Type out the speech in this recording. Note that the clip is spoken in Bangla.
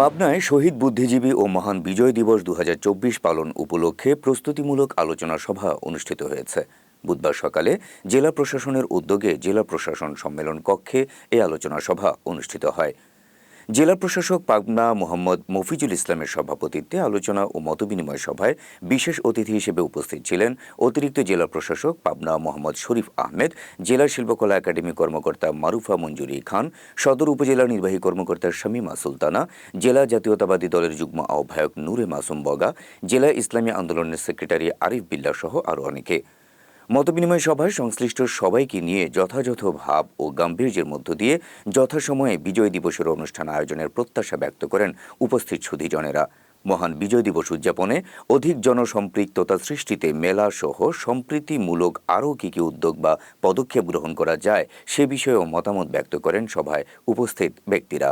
পাবনায় শহীদ বুদ্ধিজীবী ও মহান বিজয় দিবস দু হাজার চব্বিশ পালন উপলক্ষে প্রস্তুতিমূলক আলোচনা সভা অনুষ্ঠিত হয়েছে। বুধবার সকালে জেলা প্রশাসনের উদ্যোগে জেলা প্রশাসন সম্মেলন কক্ষে এই আলোচনা সভা অনুষ্ঠিত হয়। জেলা প্রশাসক পাবনা মোহাম্মদ মফিজুল ইসলামের সভাপতিত্বে আলোচনা ও মতবিনিময় সভায় বিশেষ অতিথি হিসেবে উপস্থিত ছিলেন অতিরিক্ত জেলা প্রশাসক পাবনা মোহাম্মদ শরীফ আহমেদ, জেলা শিল্পকলা একাডেমি কর্মকর্তা মারুফা মঞ্জুরি খান, সদর উপজেলা নির্বাহী কর্মকর্তা শামীমা সুলতানা, জেলা জাতীয়তাবাদী দলের যুগ্ম আহ্বায়ক নূরে মাসুম বগা, জেলা ইসলামী আন্দোলনের সেক্রেটারি আরিফ বিল্লাহ সহ আরও অনেকে। মতবিনিময় সভায় সংশ্লিষ্ট সবাইকে নিয়ে যথাযথ ভাব ও গাম্ভীর্যের মধ্য দিয়ে যথাসময়ে বিজয় দিবসের অনুষ্ঠান আয়োজনের প্রত্যাশা ব্যক্ত করেন উপস্থিত সুধীজনেরা। মহান বিজয় দিবস উদযাপনে অধিক জনসম্পৃক্ততা সৃষ্টিতে মেলা সহ সম্প্রীতিমূলক আরও কী কী উদ্যোগ বা পদক্ষেপ গ্রহণ করা যায় সে বিষয়েও মতামত ব্যক্ত করেন সভায় উপস্থিত ব্যক্তিরা।